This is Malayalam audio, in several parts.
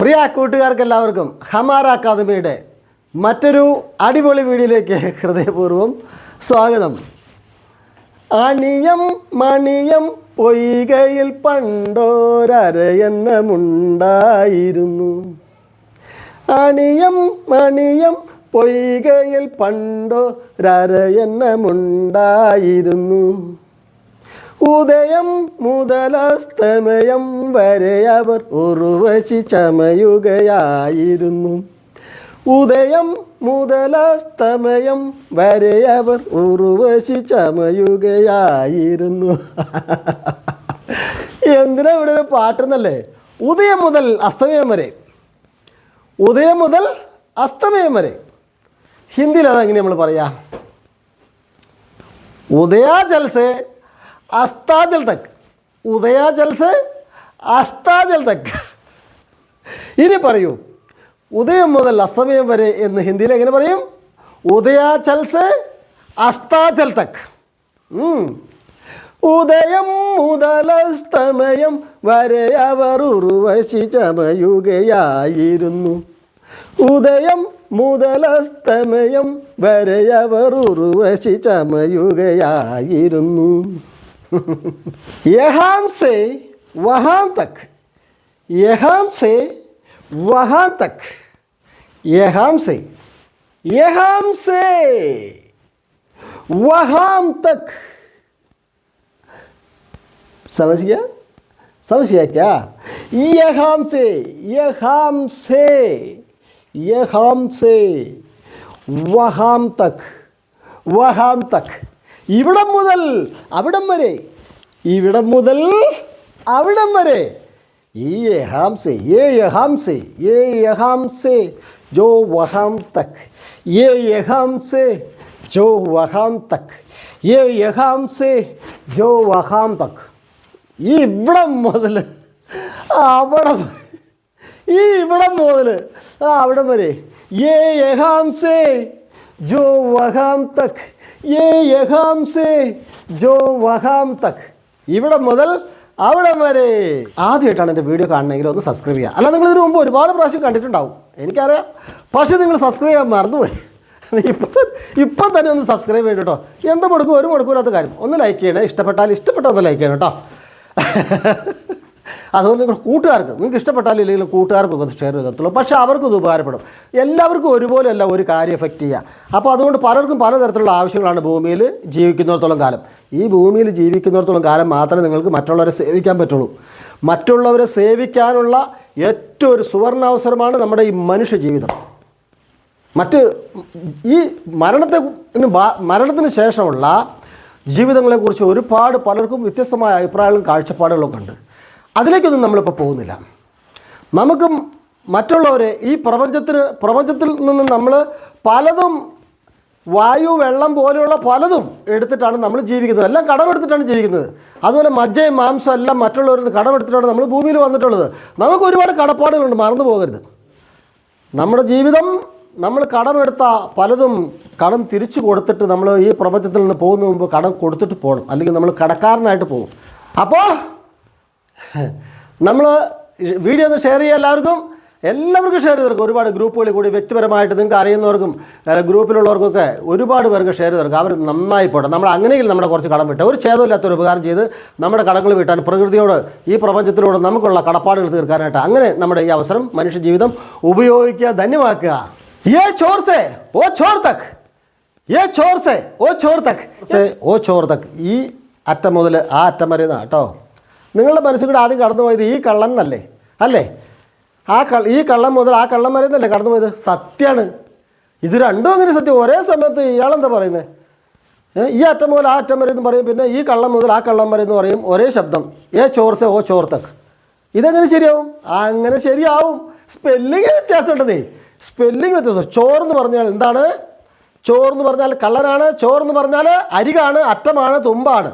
പ്രിയ കൂട്ടുകാർക്ക് എല്ലാവർക്കും ഹമാര അക്കാദമിയുടെ മറ്റൊരു അടിപൊളി വീഡിയോയിലേക്ക് ഹൃദയപൂർവം സ്വാഗതം. അണിയം മണിയം പൊയ്കയിൽ പണ്ടോരരയന്നമുണ്ടായിരുന്നു. അണിയം മണിയം പൊയ്കയിൽ പണ്ടോരരയന്നമുണ്ടായിരുന്നു. ഉദയം മുതലസ്തമയം വരെ അവർ ഉറുവശി ചമയുകയായിരുന്നു. ഉദയം മുതലസ്തമയം വരെ അവർ ഉറുവശി ചമയുകയായിരുന്നു. എന്തിനാ ഇവിടെ ഒരു പാട്ടെന്നല്ലേ ഉദയം മുതൽ അസ്തമയം വരെ. ഉദയം മുതൽ അസ്തമയം വരെ. ഹിന്ദിയിൽ അതെങ്ങനെ നമ്മൾ പറയാം? ഉദയാ ജൽസേ से अस्ताचल तक ഉദയാചൽ से അസ്താചൽ തക് ഇനി പറയൂ ഉദയം മുതൽ അസ്തമയം വരെ എന്ന് ഹിന്ദിയിൽ എങ്ങനെ പറയും ഉദയാചൽ से അസ്താചൽ തക് ഉം. ഉദയം മുതൽ അസ്തമയം വരെ അവർ ഉർവശി ചമയുകയായിരുന്നു ഉദയം മുതലസ്തമയം വരെ അവർ ഉർവശി ചമയുകയായിരുന്നു यहाँ से वहाँ तक, यहाँ से वहाँ तक, यहाँ से यहाँ से वहाँ तक। समझ गया? समझ गया क्या? ये खाम से ये खाम से ये खाम से वहाँ तक वहाँ तक। ഇവിടം മുതൽ അവിടം വരെ. ഇവിടം മുതൽ അവിടം വരെ. ഈ യഹാം സെ ഏ യഹാം സെ ഏ യഹാം സെ ജോ വഹാം തക്. ഏ യഹാം സെ ജോ വഹാം തക്. ഏ യഹാം സെ ജോ വഹാം തക്. ഈ ഇവിടം മുതൽ അവിടെ ഈ ഇവിടം മുതൽ ആ അവിടം വരെ. ഏ യഹാം സെ ജോ വഹാം തക്. ജോ വഹാം തക്. ഇവിടെ മുതൽ അവിടെ വരെ. ആദ്യമായിട്ടാണ് എന്റെ വീഡിയോ കാണണമെങ്കിൽ ഒന്ന് സബ്സ്ക്രൈബ് ചെയ്യുക. അല്ല നിങ്ങൾ ഇതിനു മുമ്പ് ഒരുപാട് പ്രാവശ്യം കണ്ടിട്ടുണ്ടാവും. എനിക്കറിയാം. പക്ഷേ നിങ്ങൾ സബ്സ്ക്രൈബ് ചെയ്യാൻ മറന്നുപോയി. ഇപ്പം ഇപ്പം തന്നെ ഒന്ന് സബ്സ്ക്രൈബ് ചെയ്യണം കേട്ടോ. എന്ത് മുടക്കും ഒരു മുടക്കൂരാത്ത കാര്യം. ഒന്ന് ലൈക്ക് ചെയ്യണേ. ഇഷ്ടപ്പെട്ടാൽ ഇഷ്ടപ്പെട്ട ഒന്ന് ലൈക്ക് ചെയ്യണം കേട്ടോ. അതുപോലെ നിങ്ങൾ കൂട്ടുകാർക്ക് നിങ്ങൾക്ക് ഇഷ്ടപ്പെട്ടാലും ഇല്ലെങ്കിലും കൂട്ടുകാർക്കൊക്കെ ഒന്ന് ഷെയർ ചെയ്തിട്ടുള്ളൂ പക്ഷേ അവർക്കും ഇത് ഉപകാരപ്പെടും. എല്ലാവർക്കും ഒരുപോലെയല്ല ഒരു കാര്യം എഫക്റ്റ് ചെയ്യുക അപ്പോൾ അതുകൊണ്ട് പലർക്കും പലതരത്തിലുള്ള ആവശ്യങ്ങളാണ് ഭൂമിയിൽ ജീവിക്കുന്നിടത്തോളം കാലം. ഈ ഭൂമിയിൽ ജീവിക്കുന്നിടത്തോളം കാലം മാത്രമേ നിങ്ങൾക്ക് മറ്റുള്ളവരെ സേവിക്കാൻ പറ്റുള്ളൂ. മറ്റുള്ളവരെ സേവിക്കാനുള്ള ഏറ്റവും ഒരു സുവർണാവസരമാണ് നമ്മുടെ ഈ മനുഷ്യ ജീവിതം. മറ്റ് ഈ മരണത്തെ മരണത്തിന് ശേഷമുള്ള ജീവിതങ്ങളെക്കുറിച്ച് ഒരുപാട് പലർക്കും വ്യത്യസ്തമായ അഭിപ്രായങ്ങളും കാഴ്ചപ്പാടുകളൊക്കെ ഉണ്ട്. അതിലേക്കൊന്നും നമ്മളിപ്പോൾ പോകുന്നില്ല. നമുക്ക് മറ്റുള്ളവരെ ഈ പ്രപഞ്ചത്തിന് പ്രപഞ്ചത്തിൽ നിന്ന് നമ്മൾ പലതും വായു വെള്ളം പോലെയുള്ള പലതും എടുത്തിട്ടാണ് നമ്മൾ ജീവിക്കുന്നത്. എല്ലാം കടമെടുത്തിട്ടാണ് ജീവിക്കുന്നത്. അതുപോലെ മജ്ജയും മാംസം എല്ലാം മറ്റുള്ളവരിൽ നിന്ന് കടമെടുത്തിട്ടാണ് നമ്മൾ ഭൂമിയിൽ വന്നിട്ടുള്ളത്. നമുക്ക് ഒരുപാട് കടപ്പാടുകളുണ്ട് മറന്നു പോകരുത്. നമ്മുടെ ജീവിതം നമ്മൾ കടമെടുത്ത പലതും കടം തിരിച്ചു കൊടുത്തിട്ട് നമ്മൾ ഈ പ്രപഞ്ചത്തിൽ നിന്ന് പോകുന്ന മുമ്പ് കടം കൊടുത്തിട്ട് പോകണം. അല്ലെങ്കിൽ നമ്മൾ കടക്കാരനായിട്ട് പോകും. അപ്പോൾ നമ്മൾ വീഡിയോ ഒന്ന് ഷെയർ ചെയ്യുക എല്ലാവർക്കും. എല്ലാവർക്കും ഷെയർ ചെയ്ത് ഒരുപാട് ഗ്രൂപ്പുകളിൽ കൂടി വ്യക്തിപരമായിട്ട് നിങ്ങൾക്ക് അറിയുന്നവർക്കും ഗ്രൂപ്പിലുള്ളവർക്കൊക്കെ ഒരുപാട് പേർക്ക് ഷെയർ ചെയ്ത് അവർ നന്നായി പോട്ടെ. നമ്മൾ അങ്ങനെയെങ്കിലും നമ്മുടെ കുറച്ച് കടം വിട്ട്. ഒരു ഛേദമില്ലാത്തൊരു ഉപകാരം ചെയ്ത് നമ്മുടെ കടങ്ങൾ വീട്ടാൻ പ്രകൃതിയോട് ഈ പ്രപഞ്ചത്തിനോട് നമുക്കുള്ള കടപ്പാടുകൾ തീർക്കാനായിട്ട് അങ്ങനെ നമ്മുടെ ഈ അവസരം മനുഷ്യ ജീവിതം ഉപയോഗിക്കുക ധന്യമാക്കുക. ഏ ചോർ സേ ഓ ചോർ തക് ഏ ചോർ സേ ഓ ചോർ തക് ഓ ചോർ തക് ഈ അറ്റം മുതൽ ആ അറ്റം വരെ കേട്ടോ? നിങ്ങളുടെ മനസ്സിൽ കൂടെ ആദ്യം കടന്നു പോയത് ഈ കള്ളൻ എന്നല്ലേ? അല്ലേ? ആ കള്ള ഈ കള്ളം മുതൽ ആ കള്ളം വരെ എന്നല്ലേ കടന്നു പോയത്? സത്യമാണ് ഇത് രണ്ടും അങ്ങനെ സത്യം. ഒരേ സമയത്ത് ഇയാളെന്താ പറയുന്നത് ഈ അറ്റം മുതൽ ആ അറ്റം വരെ എന്ന് പറയും. പിന്നെ ഈ കള്ളം മുതൽ ആ കള്ളം വരെ എന്ന് പറയും. ഒരേ ശബ്ദം. ഏ ചോർസെ ഓ ചോർത്തക്ക് ഇതെങ്ങനെ ശരിയാവും? അങ്ങനെ ശരിയാവും. സ്പെല്ലിങ് വ്യത്യാസം ഉണ്ടെന്നേ. സ്പെല്ലിങ് വ്യത്യാസം. ചോർന്ന് പറഞ്ഞാൽ എന്താണ്? ചോർന്ന് പറഞ്ഞാൽ കള്ളനാണ്. ചോർന്ന് പറഞ്ഞാൽ അരികാണ് അറ്റമാണ് തുമ്പാണ്.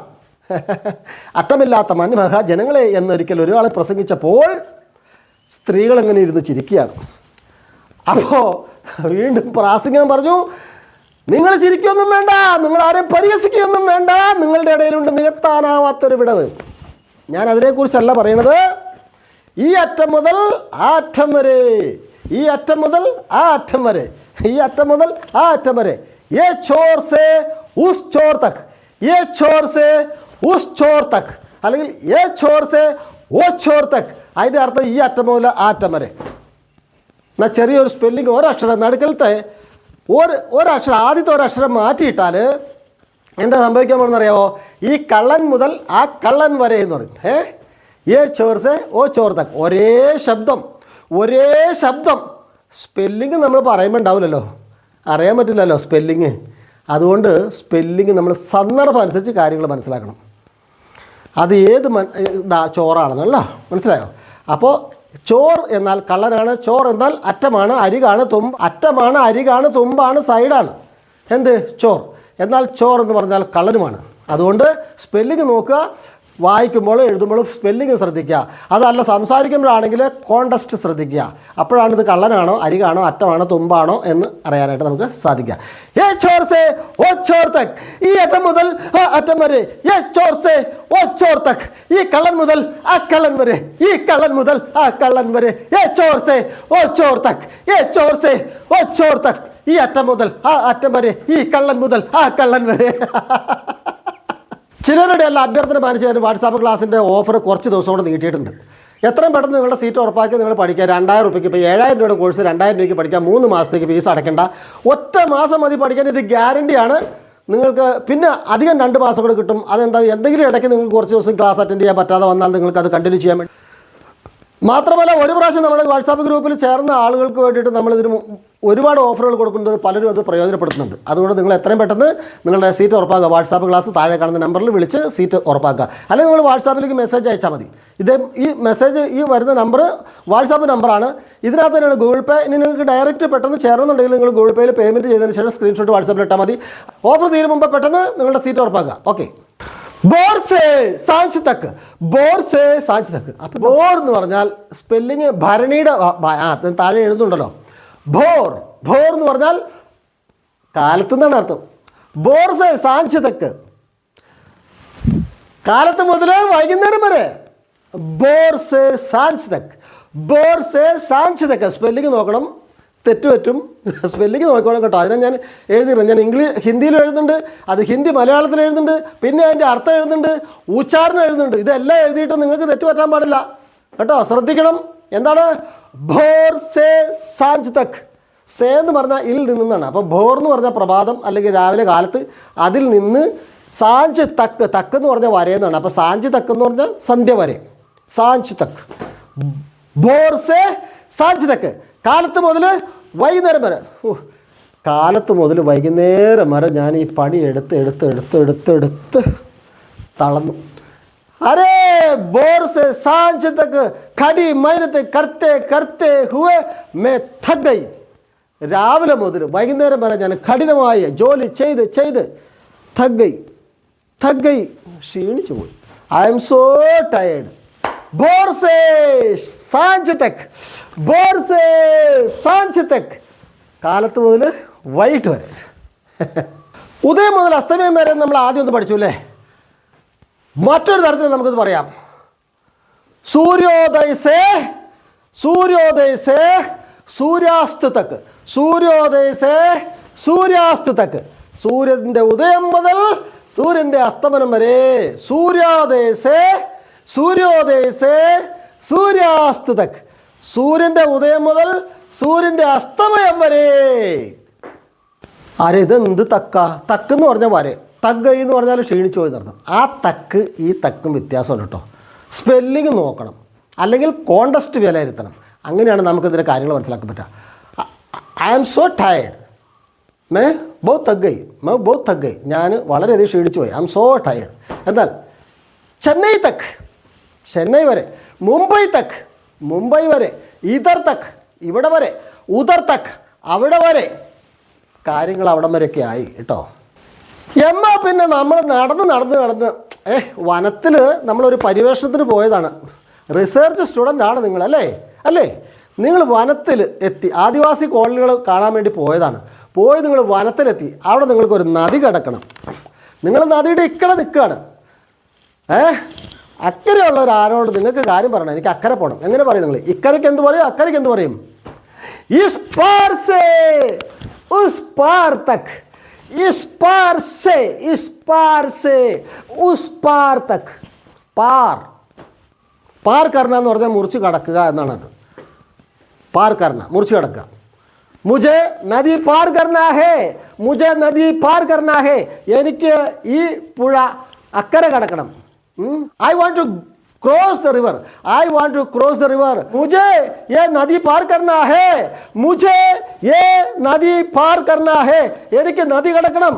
അറ്റമില്ലാത്ത മന്മഹ ജനങ്ങളെ എന്നൊരിക്കൽ ഒരാൾ പ്രസംഗിച്ചപ്പോൾ സ്ത്രീകൾ എങ്ങനെ ഇരുന്ന് ചിരിക്കുകയാണ്. അപ്പോൾ വീണ്ടും പ്രാസംഗം പറഞ്ഞു നിങ്ങൾ ചിരിക്കൊന്നും വേണ്ട നിങ്ങൾ ആരെയും പരിഹസിക്കുകയൊന്നും വേണ്ട നിങ്ങളുടെ ഇടയിലുണ്ട് നികത്താനാവാത്തൊരു വിടവ്. ഞാൻ അതിനെക്കുറിച്ചല്ല പറയണത് ഈ അറ്റം മുതൽ ആ അറ്റം വരെ ഈ അറ്റം മുതൽ ആ അറ്റം വരെ ഈ അറ്റം മുതൽ ആ അറ്റം വരെ. ഏ ചോർ സേ ഉസ് ചോർ തക് ഏ ചോർ സേ ഉസ് ചോർ തക്. അല്ലെങ്കിൽ ഏ ചോർ സേ ഓ ചോർ തക്. അതിന്റെ അർത്ഥം ഈ അറ്റം മുതൽ ആ അറ്റം വരെ. എന്നാൽ ചെറിയൊരു സ്പെല്ലിംഗ് ഒരക്ഷരം നടുക്കലത്തെ ഒരു ഒരക്ഷരം ആദ്യത്തെ ഒരക്ഷരം മാറ്റിയിട്ടാൽ എന്താ സംഭവിക്കാൻ പോകുന്നറിയാമോ ഈ കള്ളൻ മുതൽ ആ കള്ളൻ വരെ എന്ന് പറയും. ഏ? ഏ ചോർസെ ഓ ചോർത്തക് ഒരേ ശബ്ദം ഒരേ ശബ്ദം. സ്പെല്ലിങ് നമ്മൾ പറയുമ്പോൾ ഉണ്ടാവില്ലല്ലോ. അറിയാൻ പറ്റില്ലല്ലോ സ്പെല്ലിങ് അതുകൊണ്ട് സ്പെല്ലിങ് നമ്മൾ സന്ദർഭം അനുസരിച്ച് കാര്യങ്ങൾ മനസ്സിലാക്കണം. അത് ഏത് മൻ ചോറാണെന്നല്ല? മനസ്സിലായോ? അപ്പോൾ ചോർ എന്നാൽ കള്ളനാണ് ചോർ എന്നാൽ അറ്റമാണ് അരികാണ് തുമ്പ് അറ്റമാണ് അരികാണ് തുമ്പാണ് സൈഡാണ്. എന്ത്? ചോർ. എന്നാൽ ചോർ എന്ന് പറഞ്ഞാൽ കള്ളനുമാണ്. അതുകൊണ്ട് സ്പെല്ലിങ് നോക്കുക. വായിക്കുമ്പോൾ എഴുതുമ്പോഴും സ്പെല്ലിങ് ശ്രദ്ധിക്കുക. അതല്ല സംസാരിക്കുമ്പോഴാണെങ്കിൽ കോണ്ടസ്റ്റ് ശ്രദ്ധിക്കുക. അപ്പോഴാണ് ഇത് കള്ളനാണോ അരികാണോ അറ്റമാണോ തുമ്പാണോ എന്ന് അറിയാനായിട്ട് നമുക്ക് സാധിക്കുക. ഏ ഈ അറ്റം മുതൽ ആ അറ്റം വരെ. ഏ ഈ കള്ളൻ മുതൽ ആ കള്ളൻ വരെ. ഈ കള്ളൻ മുതൽ ആ കള്ളൻ വരെ. ഏ ഏ ഈ അറ്റം മുതൽ ആ അറ്റം വരെ. ഈ കള്ളൻ മുതൽ ആ കള്ളൻ വരെ. ചിലരുടെ എല്ലാം അഭ്യർത്ഥന മാനിച്ച് ഞാൻ വാട്സാപ്പ് ക്ലാസ്സിന്റെ ഓഫർ കുറച്ച് ദിവസം കൊണ്ട് നീട്ടിയിട്ടുണ്ട്. എത്രയും പെട്ടെന്ന് നിങ്ങളുടെ സീറ്റ് ഉറപ്പാക്കി നിങ്ങൾ പഠിക്കുക. രണ്ടായിരം രൂപയ്ക്ക് ഇപ്പോൾ ഏഴായിരം രൂപയുടെ കോഴ്സ് രണ്ടായിരം രൂപയ്ക്ക് പഠിക്കാം മൂന്ന് മാസത്തേക്ക് ഫീസ് അടയ്ക്കേണ്ട. ഒറ്റ മാസം മതി പഠിക്കാൻ. ഇത് ഗ്യാരണ്ടിയാണ് നിങ്ങൾക്ക് പിന്നെ അധികം രണ്ട് മാസം കൂടെ കിട്ടും. അതെന്താ? എന്തെങ്കിലും ഇടയ്ക്ക് നിങ്ങൾക്ക് കുറച്ച് ദിവസം ക്ലാസ് അറ്റൻഡ് ചെയ്യാൻ പറ്റാതെ വന്നാൽ നിങ്ങൾക്ക് അത് കണ്ടിന്യൂ ചെയ്യാൻ വേണ്ടി മാത്രമല്ല ഒരു പ്രാവശ്യം നമ്മുടെ വാട്സാപ്പ് ഗ്രൂപ്പിൽ ചേർന്ന ആളുകൾക്ക് വേണ്ടിയിട്ട് മു- ഒരുപാട് ഓഫറുകൾ കൊടുക്കുന്നത് പലരും അത് പ്രയോജനപ്പെടുത്തുന്നുണ്ട്. അതുകൊണ്ട് നിങ്ങൾ എത്രയും പെട്ടെന്ന് നിങ്ങളുടെ സീറ്റ് ഉറപ്പാക്കുക. വാട്സാപ്പ് ക്ലാസ് താഴെ കാണുന്ന നമ്പറിൽ വിളിച്ച് സീറ്റ് ഉറപ്പാക്കുക. അല്ലെങ്കിൽ നിങ്ങൾ വാട്സാപ്പിലേക്ക് മെസ്സേജ് അയച്ചാൽ മതി. ഇതേ ഈ മെസ്സേജ് ഈ വരുന്ന നമ്പർ വാട്സാപ്പ് നമ്പറാണ്. ഇതിനകത്ത് തന്നെയാണ് ഗൂഗിൾ പേ. ഇനി നിങ്ങൾക്ക് ഡയറക്റ്റ് പെട്ടെന്ന് ചേർന്നുണ്ടെങ്കിൽ നിങ്ങൾ ഗൂഗിൾ പേയിൽ പേയ്മെന്റ് ചെയ്തതിന് ശേഷം സ്ക്രീൻഷോട്ട് വാട്സാപ്പിൽ ഇട്ടാൽ മതി. ഓഫർ തീരും മുമ്പ് പെട്ടെന്ന് നിങ്ങളുടെ സീറ്റ് ഉറപ്പാക്കുക. ഓക്കെ. ബോർ സേ ബോർ ബോർ എന്ന് പറഞ്ഞാൽ സ്പെല്ലിങ് ഭരണിയുടെ താഴെ എഴുതുന്നുണ്ടല്ലോ. ഭോർ. ഭോർ എന്ന് പറഞ്ഞാൽ കാലത്ത് നിന്നാണ് അർത്ഥം. ബോർസ് സാഞ്ചതക്ക് സാഞ്ച് കാലത്ത് മുതൽ വൈകുന്നേരം വരെ ബോർസ് സാഞ്ചതക് ബോർസ് തക്ക് ബോർ സേ സാഞ്ച് സ്പെല്ലിങ് നോക്കണം. തെറ്റ് പറ്റും. സ്പെല്ലിങ് നോക്കണം കേട്ടോ. അതിനെ ഞാൻ എഴുതിയില്ല. ഞാൻ ഇംഗ്ലീഷ് ഹിന്ദിയിൽ എഴുതുന്നുണ്ട്. അത് ഹിന്ദി മലയാളത്തിൽ എഴുതുന്നുണ്ട്. പിന്നെ അതിന്റെ അർത്ഥം എഴുതുന്നുണ്ട്. ഉച്ചാരണം എഴുതുന്നുണ്ട്. ഇതെല്ലാം എഴുതിയിട്ട് നിങ്ങൾക്ക് തെറ്റ് പറ്റാൻ പാടില്ല. കേട്ടോ? ശ്രദ്ധിക്കണം. എന്താണ്? ഭോർ സേ സാഞ്ച് തക്. സേ എന്ന് പറഞ്ഞാൽ ഇൽ നിന്നാണ്. അപ്പോൾ ഭോർ എന്ന് പറഞ്ഞാൽ പ്രഭാതം അല്ലെങ്കിൽ രാവിലെ കാലത്ത് അതിൽ നിന്ന് സാഞ്ച് തക്ക് തക്ക് എന്ന് പറഞ്ഞാൽ വരയെന്നാണ് അപ്പോൾ സാഞ്ച് തക്ക് എന്ന് പറഞ്ഞാൽ സന്ധ്യ വരെ. സാഞ്ച് തക്ക് ഭോർ സേ സാഞ്ച് തക്ക് കാലത്ത് മുതൽ വൈകുന്നേരം വരെ. കാലത്ത് മുതൽ വൈകുന്നേരം വരെ ഞാൻ ഈ പണി എടുത്ത് എടുത്ത് എടുത്ത് എടുത്ത് എടുത്ത് തളർന്നു. അരേ बोर से सांझ तक खड़ी मेहनत करते करते हुए मैं थक गई രാവിലെ മുതൽ വൈകുന്നേരം വരെ ഞാൻ കഠിനമായ ജോലി ചെയ്ത് ചെയ്ത് തഗ്ഗൈ തഗ്ഗൈ ക്ഷീണിച്ചു പോയി ഐ എം സോ ടയേർഡ് ബോർ സേ സാഞ്ച് തക് ബോർ സേ സാഞ്ച് തക് കാലത്ത് മുതൽ വൈകിട്ട് വരെ ഉദയം മുതൽ അസ്തമയം വരെ നമ്മൾ ആദ്യം ഒന്ന് പഠിച്ചു അല്ലേ മറ്റൊരു തരത്തിൽ നമുക്കിത് പറയാം. സൂര്യോദയസേ സൂര്യോദയസേ സൂര്യാസ്തുതക്ക് സൂര്യോദയസേ സൂര്യാസ്ത തക്ക് സൂര്യോദയ സേ സൂര്യാസ്ത തക്ക് സൂര്യന്റെ ഉദയം മുതൽ സൂര്യന്റെ അസ്തമനം വരെ. സൂര്യോദയസേ സൂര്യോദയസേ സൂര്യാസ്തുതക്ക് സൂര്യന്റെ ഉദയം മുതൽ സൂര്യന്റെ അസ്തമയം വരെ. ആരെ ഇതെന്ത് തക്ക? തക്ക് എന്ന് പറഞ്ഞ വരെ. തഗ് എന്ന് പറഞ്ഞാൽ ക്ഷീണിച്ചു പോയി നടത്തും ആ തക്ക് ഈ തക്കും വ്യത്യാസമുണ്ട് കേട്ടോ. സ്പെല്ലിങ് നോക്കണം. അല്ലെങ്കിൽ കോണ്ടസ്റ്റ് വിലയിരുത്തണം. അങ്ങനെയാണ് നമുക്കിതിന്റെ കാര്യങ്ങൾ മനസ്സിലാക്കാൻ പറ്റുക. ഐ ആം സോ ടയേർഡ് മേ ബോ തഗ്ഗൈ മേ ബോ തഗ്ഗൈ ഞാൻ വളരെയധികം ക്ഷീണിച്ചു പോയി. ഐ ആം സോ ടയേർഡ് എന്നാൽ ചെന്നൈ തക്ക്. ചെന്നൈ വരെ. മുംബൈ തക്ക്. മുംബൈ വരെ. ഇതർ തക്ക്. ഇവിടെ വരെ. ഉദർ തക്ക്. അവിടെ വരെ. കാര്യങ്ങൾ അവിടം വരെയൊക്കെ ആയി കേട്ടോ. എന്നാ പിന്നെ നമ്മൾ നടന്ന് നടന്ന് നടന്ന് ഏ വനത്തിൽ നമ്മളൊരു പരിവേഷണത്തിന് പോയതാണ്. റിസർച്ച് സ്റ്റുഡന്റ് ആണ് നിങ്ങൾ അല്ലേ? അല്ലേ? നിങ്ങൾ വനത്തിൽ എത്തി ആദിവാസി കോളനികൾ കാണാൻ വേണ്ടി പോയതാണ്. പോയി നിങ്ങൾ വനത്തിലെത്തി അവിടെ നിങ്ങൾക്കൊരു നദി കിടക്കണം. നിങ്ങൾ നദിയുടെ ഇക്കടെ നിൽക്കുകയാണ്. ഏ? അക്കരെയുള്ള ഒരാളോട് നിങ്ങൾക്ക് കാര്യം പറയണം എനിക്ക് അക്കരെ പോകണം എങ്ങനെ പറയും നിങ്ങൾ? ഇക്കരയ്ക്ക് എന്ത് പറയും? അക്കരയ്ക്ക് എന്ത് പറയും? ഈ സ്പാർസേ ഉസ് പാർ ഇസ് പാർ സേ ഇസ് പാർ സേ ഉസ് പാർ തക് പാർ പാർ കർണ എന്ന് പറഞ്ഞാൽ മുറിച്ച് കടക്കുക എന്നാണ് അത്. പാർ കർണ മുറിച്ച് കടക്കുക. മുജെ നദി പാർ കർണ ഹേ മുജെ നദി പാർ കർണ ഹേ. എനിക്ക് ഈ പുഴ അക്കരെ കടക്കണം. I want to cross the river I want to cross the river മുജെ ये നദി പാർ കർണ ഹേ മുജെ ये നദി പാർ കർണ ഹേ എനിക്ക് നദി കടക്കണം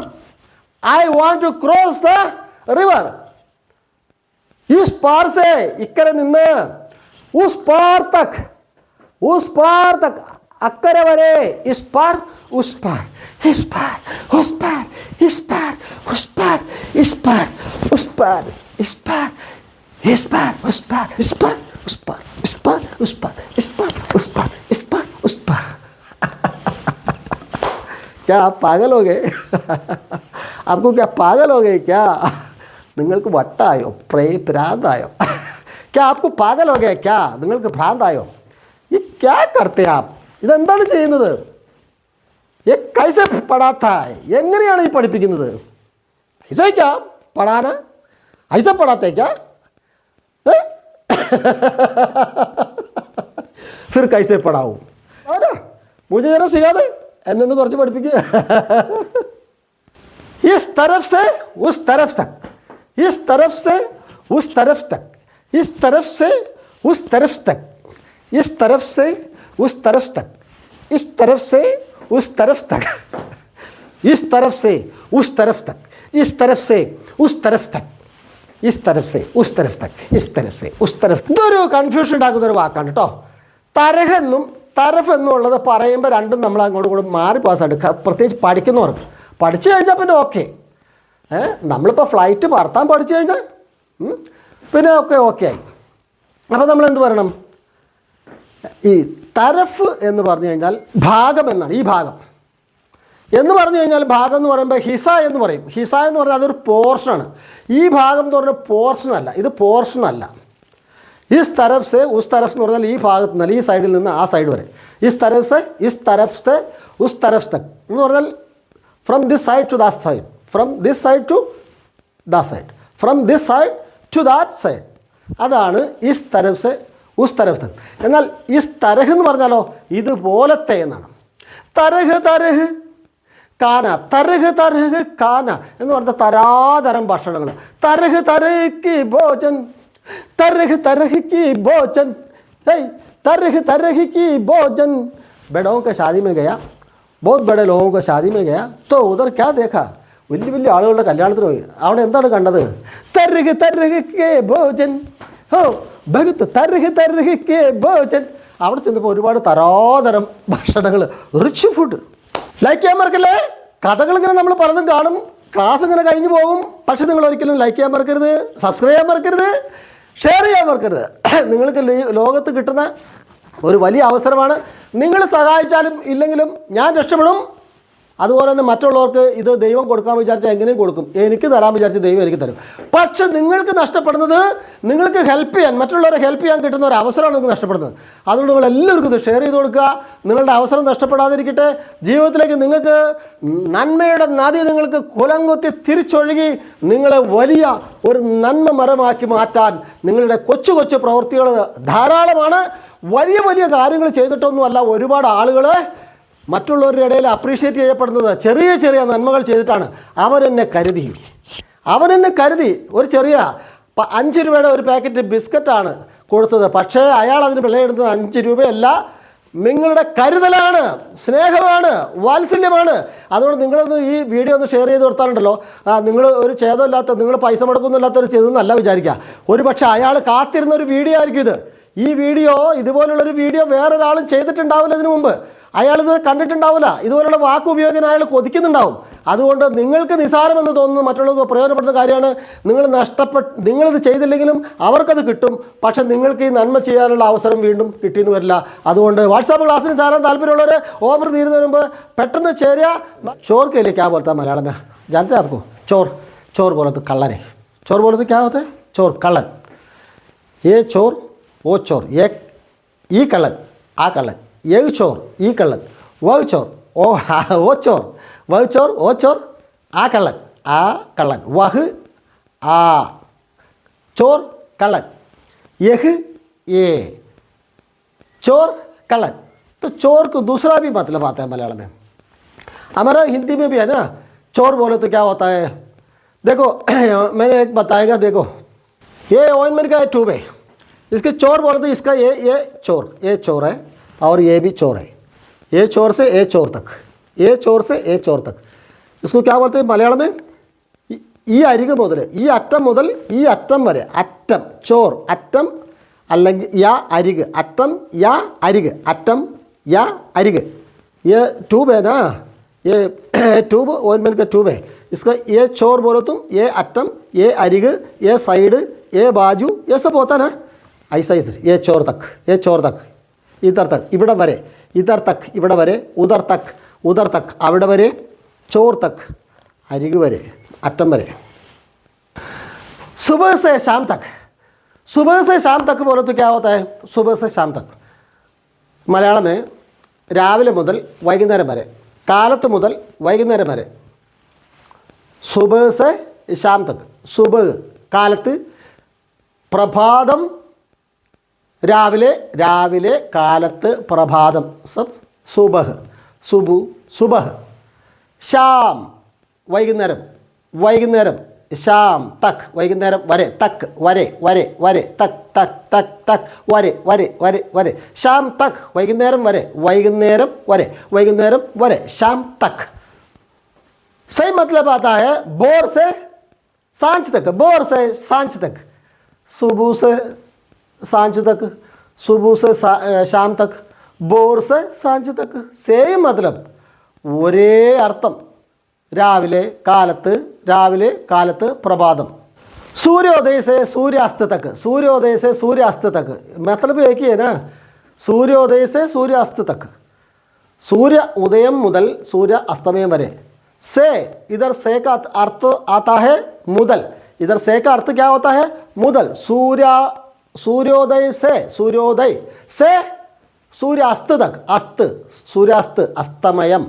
I want to cross the river इस पार से ഇക്കരെ നിന്ന് ഉസ് പാർ തക് ഉസ് പാർ തക് അക്കരെ വരെ ഇസ് പാർ ഉസ് പാർ ഇസ് പാർ ഉസ് പാർ ഇസ് പാർ ഉസ് പാർ ഇസ് പാർ ഉസ് പാർ ഇസ് പാർ ഇസ് പാർ ഉസ് പാർ ഇസ് പാർ ഉസ് പാർ ഇസ് പാർ ഉസ് പാർ ഇസ് പാർ ഉസ് പാർ ഇസ് പാർ ഉസ് പാർ क्या आप पागल हो गए आपको क्या पागल हो गए क्या നിങ്ങൾക്ക് വട്ടായോ പ്രേ ഭ്രാന്തായോ ക്യാ ആപ്കു പാഗൽ ഹോ ഗയ ക്യാ നിങ്ങൾക്ക് ഭ്രാന്തായോ ഈ ക്യാ കർത്തേ ആപ്പ് ഇതെന്താണ് ചെയ്യുന്നത് ഏ കൈസെ പടാത്ത എങ്ങനെയാണ് ഈ പഠിപ്പിക്കുന്നത് ഐസേ ക്യാ പടാന ഐസ പടാത്തേ ക്യാ ഏ? फिर कैसे पढ़ाऊ? अरे मुझे जरा सिखा दे एन तो खर्चे पढ़ पी इस तरफ़ से, उस तरफ़ तक, इस तरफ़ से, उस तरफ़ तक, इस तरफ़ से, उस तरफ़ तक, इस तरफ़ से, उस तरफ़ तक, इस तरफ़ से, उस तरफ़ तक, इस तरफ़ से, उस तरफ़ तक, इस तरफ़ से, उस तरफ़ तक। Is തരഫ് say uz തരഫ് Tak is തരഫ് say ഉസ് തരഫ് ഇതൊരു കൺഫ്യൂഷൻ ഉണ്ടാക്കുന്ന ഒരു വാക്കാണ് കേട്ടോ തരഹ് എന്നും തരഫ് എന്നും ഉള്ളത് പറയുമ്പോൾ രണ്ടും നമ്മൾ അങ്ങോട്ടും കൂടെ മാറി പാസ്സായിട്ട് പ്രത്യേകിച്ച് പഠിക്കുന്നവർക്ക് പഠിച്ചു കഴിഞ്ഞാൽ പിന്നെ ഓക്കെ നമ്മളിപ്പോൾ ഫ്ലൈറ്റ് പറത്താൻ പഠിച്ചു കഴിഞ്ഞാൽ പിന്നെ ഒക്കെ ഓക്കെ ആയി. അപ്പോൾ നമ്മൾ എന്ത് പറയണം? ഈ തരഫ് എന്ന് പറഞ്ഞു കഴിഞ്ഞാൽ ഭാഗം എന്നാണ് ഈ ഭാഗം. എന്ന് പറഞ്ഞു കഴിഞ്ഞാൽ ഭാഗം എന്ന് പറയുമ്പോൾ ഹിസ എന്ന് പറയും. ഹിസ എന്ന് പറഞ്ഞാൽ അതൊരു പോർഷനാണ് ഈ ഭാഗം എന്ന് പറഞ്ഞാൽ പോർഷൻ അല്ല. ഇത് പോർഷൻ അല്ല. ഈ തരഫ് സെ ഉസ് തരഫ് എന്ന് പറഞ്ഞാൽ ഈ ഭാഗത്ത് നിന്ന് ഈ സൈഡിൽ നിന്ന് ആ സൈഡ് വരെ. ഈ തരഫ് സെ ഇസ് തരഫ് ഉസ് തരഫ് എന്ന് പറഞ്ഞാൽ from this side to that side from this side to that side from this side to that side അതാണ് ഈ തരഫ് ഉസ് തരഫ് എന്നാൽ ഈ തരഹ് എന്ന് പറഞ്ഞാലോ ഇതുപോലത്തെ എന്നാണ്. തരഹ് തരഹ്. കാന തരഹ് തരഹ് കാന എന്ന് പറഞ്ഞ തരാതരം ഭക്ഷണങ്ങൾ തരഹ് തരഹ്ക്ക് ഭോജൻ തരഹ് തരഹിക്ക് ഭോജൻ ഏയ് തരഹ് തരഹിക്ക് ഭോജൻ. ബഡോം ക മേ ഗയാ. ബോത് ബഡ ലോകം ക മേ ഗയാ. തോ ഉദർ ക്യാ ദേഖാ? വലിയ വലിയ ആളുകളുടെ കല്യാണത്തിന് പോയി. അവിടെ എന്താണ് കണ്ടത്? തരഹ് തരഹിക്ക് ഭോജൻ. ഹോ ഭഗത് തരഹ് തരഹിക്ക് ഭോജൻ. അവിടെ ചെന്നപ്പോൾ ഒരുപാട് തരാതരം ഭക്ഷണങ്ങൾ റിച്ച് ഫുഡ്. ലൈക്ക് ചെയ്യാൻ മറക്കല്ലേ? കഥകൾ ഇങ്ങനെ നമ്മൾ പലതും കാണും ക്ലാസ് ഇങ്ങനെ കഴിഞ്ഞു പോകും. പക്ഷെ നിങ്ങൾ ഒരിക്കലും ലൈക്ക് ചെയ്യാൻ മറക്കരുത് സബ്സ്ക്രൈബ് ചെയ്യാൻ മറക്കരുത് ഷെയർ ചെയ്യാൻ മറക്കരുത്. നിങ്ങൾക്ക് ലോകത്ത് കിട്ടുന്ന ഒരു വലിയ അവസരമാണ്. നിങ്ങൾ സഹായിച്ചാലും ഇല്ലെങ്കിലും ഞാൻ രക്ഷപ്പെടും. അതുപോലെ തന്നെ മറ്റുള്ളവർക്ക് ഇത് ദൈവം കൊടുക്കാൻ വിചാരിച്ചാൽ എങ്ങനെയും കൊടുക്കും. എനിക്ക് തരാൻ വിചാരിച്ച ദൈവം എനിക്ക് തരും. പക്ഷെ നിങ്ങൾക്ക് നഷ്ടപ്പെടുന്നത് നിങ്ങൾക്ക് ഹെൽപ്പ് ചെയ്യാൻ മറ്റുള്ളവരെ ഹെൽപ്പ് ചെയ്യാൻ കിട്ടുന്ന ഒരു അവസരമാണ് നിങ്ങൾക്ക് നഷ്ടപ്പെടുന്നത്. അതുകൊണ്ട് നിങ്ങൾ എല്ലാവർക്കും ഇത് ഷെയർ ചെയ്ത് കൊടുക്കുക. നിങ്ങളുടെ അവസരം നഷ്ടപ്പെടാതിരിക്കട്ടെ. ജീവിതത്തിലേക്ക് നിങ്ങൾക്ക് നന്മയുടെ നദി നിങ്ങൾക്ക് കുലങ്കുത്തി തിരിച്ചൊഴുകി നിങ്ങളെ വലിയ ഒരു നന്മ മരമാക്കി മാറ്റാൻ നിങ്ങളുടെ കൊച്ചു കൊച്ചു പ്രവൃത്തികൾ ധാരാളമാണ്. വലിയ വലിയ കാര്യങ്ങൾ ചെയ്തിട്ടൊന്നുമല്ല ഒരുപാട് ആളുകൾ മറ്റുള്ളവരുടെ ഇടയിൽ അപ്രീഷിയേറ്റ് ചെയ്യപ്പെടുന്നത് ചെറിയ ചെറിയ നന്മകൾ ചെയ്തിട്ടാണ്. അവരെന്നെ കരുതി. അവനെന്നെ കരുതി. ഒരു ചെറിയ അഞ്ച് രൂപയുടെ ഒരു പാക്കറ്റ് ബിസ്ക്കറ്റാണ് കൊടുത്തത്. പക്ഷേ അയാൾ അതിന് വിലയിടുന്നത് അഞ്ച് രൂപയല്ല. നിങ്ങളുടെ കരുതലാണ് സ്നേഹമാണ് വാത്സല്യമാണ്. അതുകൊണ്ട് നിങ്ങളൊന്ന് ഈ വീഡിയോ ഒന്ന് ഷെയർ ചെയ്ത് കൊടുത്താലുണ്ടല്ലോ. നിങ്ങൾ ഒരു ഛേദമില്ലാത്ത നിങ്ങൾ പൈസ മുടക്കൊന്നുമില്ലാത്തൊരു ചെയ്തെന്നല്ല വിചാരിക്കുക. ഒരു പക്ഷേ അയാൾ കാത്തിരുന്ന ഒരു വീഡിയോ ആയിരിക്കും ഇത്. ഈ വീഡിയോ ഇതുപോലുള്ളൊരു വീഡിയോ വേറൊരാളും ചെയ്തിട്ടുണ്ടാവില്ല ഇതിനു മുമ്പ്. അയാൾ ഇത് കണ്ടിട്ടുണ്ടാവില്ല. ഇതുപോലുള്ള വാക്ക് ഉപയോഗിക്കാൻ അയാൾ കൊതിക്കുന്നുണ്ടാവും. അതുകൊണ്ട് നിങ്ങൾക്ക് നിസാരമെന്ന് തോന്നുന്നു മറ്റുള്ളവർക്ക് പ്രയോജനപ്പെടുന്ന കാര്യമാണ്. നിങ്ങൾ നഷ്ടപ്പെട്ട് നിങ്ങളിത് ചെയ്തില്ലെങ്കിലും അവർക്കത് കിട്ടും. പക്ഷെ നിങ്ങൾക്ക് ഈ നന്മ ചെയ്യാനുള്ള അവസരം വീണ്ടും കിട്ടിയെന്ന് വരില്ല. അതുകൊണ്ട് വാട്സാപ്പ് ക്ലാസ്സിന് സാധാരണ താല്പര്യമുള്ളവർ ഓഫർ തീരുന്ന മുമ്പ് പെട്ടെന്ന് ചേരുക. ചോർ കയ്യിലെ ക്യാ പോലത്തെ മലയാളം ജാനത്തെ ആർക്കോ ചോർ ചോർ പോലത്തെ കള്ളനെ. ചോർ പോലത്തെ ക്യാ പോലത്തെ ചോർ കള്ളൻ. ഏ ചോർ ഓ ചോർ ഏ ഈ കള്ളൻ. ആ കള്ളൻ. ഏ ചോർ ഈ കള്ളൻ വ ചോർ ഓ ആ ഓ ചോർ വ ചോർ ഓ ചോർ ആ കള്ളൻ ആ കള്ളൻ വഹ് ആ ചോർ कलन यह ये चोर कलन तो चोर को दूसरा भी मतलब आता है मलयालम में हमारा हिंदी में भी है ना चोर बोले तो क्या होता है देखो मैंने एक बताएगा देखो ये ऑइनमेंट का है ट्यूब है इसके चोर बोले तो इसका ये ये चोर ये चोर है और ये भी चोर है ये चोर से ये चोर तक ये चोर से ये चोर तक इसको क्या बोलते हैं मलयालम में ഈ- ഈ അരിക് മുതൽ ഈ അറ്റം മുതൽ ഈ അറ്റം വരെ അറ്റം ചോർ അറ്റം അല്ലെങ്കിൽ യാ അരിക് അറ്റം യാ അരിക് അറ്റം യാ അരിക് ये ट्यूब है ना ये ट्यूब ओनमेंट का ट्यूब है इसका ये चोर बोलो तुम ये अटम ये अरिग ये साइड ये बाजू ये सब होता है ना ऐसा ऐसा ये चोर तक ये चोर तक इधर तक ഇവിടെ വരെ ഇതർ തക് ഇവിടെ വരെ ഉദർ തക് ഉദർ തക് അവിടെ വരെ ചോർ തക് അരിക് വരെ അറ്റം വരെ सुबह से शाम तक सुबह से शाम तक बोलो तो क्या होता है सुबह से शाम तक മലയാളം രാവിലെ മുതൽ വൈകുന്നേരം വരെ കാലത്ത് മുതൽ വൈകുന്നേരം വരെ സുബഹ് സെ ശാം തക് സുബഹ് കാലത്ത് പ്രഭാതം രാവിലെ രാവിലെ കാലത്ത് പ്രഭാതം സബ് സുബഹ് സുബു സുബഹ് ഷാം വൈകുന്നേരം വൈകുന്നേരം ഷാം തക് വൈകുന്നേരം വരെ തക് വരെ വരെ വരെ തക് തക് തക് തക് വരെ വരെ വരെ വരെ ഷാം തക് വൈകുന്നേരം വരെ വൈകുന്നേരം വരെ വൈകുന്നേരം വരെ ഷാം തക് सही मतलब आता है बोर से सांझ तक बोर से सांझ तक सुबह से सांझ तक सुबह से सा- अ, शाम तक बोर से सांझ तक സെയിം മതലബ് ഒരേ അർത്ഥം രാവിലെ കാലത്ത് രാവിലെ കാലത്ത് പ്രഭാതം सूर्योदय से सूर्यास्त तक सूर्योदय से सूर्यास्त तक मतलब एक ही है ना सूर्योदय से सूर्यास्त तक सूर्य उदयम मुदल सूर्य अस्तमय वरे से इधर से का अर्थ आता है मुदल इधर से का अर्थ क्या होता है मुदल सूर्य सूर्योदय से सूर्योदय से सूर्यास्त तक, अस्त, सूर्यास्त अस्तमयम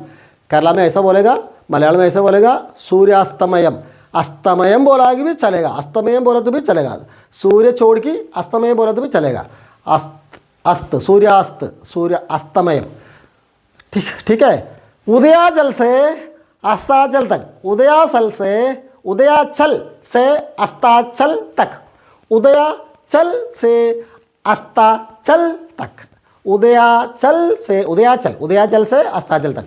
केरला में ऐसा बोलेगा, मलयालम में ऐसा बोलेगा सूर्यास्तमयम अस्तमयम बोला भी चलेगा अस्तमयम बोला तो भी चलेगा। सूर्य छोड़ के अस्तमय बोला तो भी चलेगा। अस्त अस्त, सूर्यास्त सूर्य अस्तमयम ठीक ठीक है? उदयाचल से अस्ताचल तक, उदयाचल से उदयाचल से अस्ताचल तक। उदयाचल से अस्ताचल तक। उदयाचल से उदयाचल उदयाचल से अस्ताचल तक।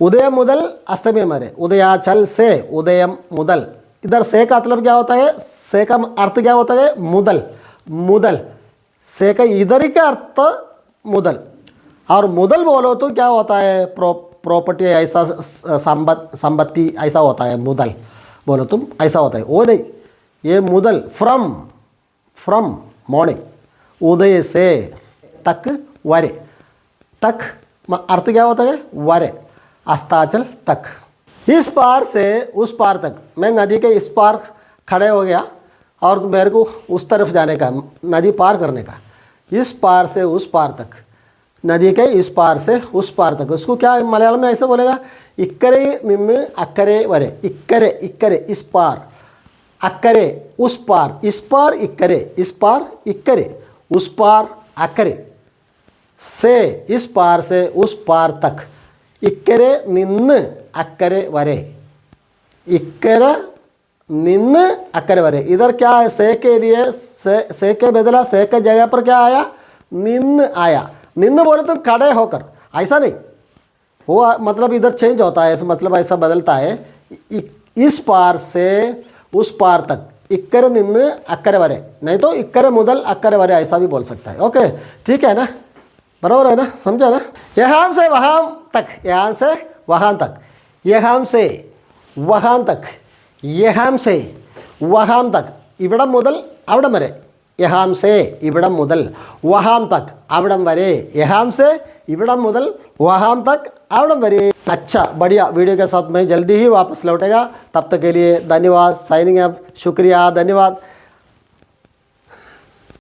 उदय मुदल अस्तमय मरे। उदयाचल से उदयम मुदल। इधर से का मतलब क्या होता है? से का अर्थ क्या होता है? मुदल। मुदल। से का इधर ही का अर्थ मुदल। और मुदल बोलो तो क्या होता है? प्रो प्रॉपर्टी ऐसा संपत संपत्ति ऐसा होता है, मुदल। बोलो तुम, ऐसा होता है। वो नहीं, ये मुदल फ्रॉम फ्रॉम मॉर्निंग उदय से तक वरे तक अर्थ क्या होता है वरे अस्ताचल तक इस पार से उस पार तक मैं नदी के इस पार खड़े हो गया और मेरे को उस तरफ़ जाने का नदी पार करने का इस पार से उस पार तक नदी के इस पार से उस पार तक उसको क्या मलयालम में ऐसे बोलेगा इक्करे मिम्मे अक्करे वरे इक्करे इक्करे इस पार अकरे उस पार, इस पार इकरे इस पार इकरे उस पार अकरे से, इस पार से, उस पार तक। इकरे निन्न अकरे वरे। इकरे निन्न अकरे वरे। इधर क्या है? से के लिए, से से के बदला, से के जगह पर क्या आया? निन्न आया। निन्न बोले तो खड़े होकर। ऐसा नहीं। वो मतलब इधर चेंज होता है, ऐसा मतलब ऐसा बदलता है। इस पार से उस पार तक। इक्कर निन्न अक्कर वरे नहीं तो इक्कर मुदल अक्कर वरे ऐसा भी बोल सकता है। ओके ठीक है ना? बराबर है ना? समझा ना? यहाँ से वहाँ तक, यहाँ से वहाँ तक। यहाँ से वहाँ तक, यहाँ से वहाँ तक। इवड़ मुदल अवड़ वरे യഹാം സേ ഇവിടം മുതൽ വഹാം തക് അവിടം വരെ യഹാം സേ ഇവിടം മുതൽ वहां तक अवड़म वरे अच्छा बढ़िया वीडियो के साथ मैं जल्दी ही वापस लौटेगा तब तक के लिए धन्यवाद साइनिंग अप शुक्रिया धन्यवाद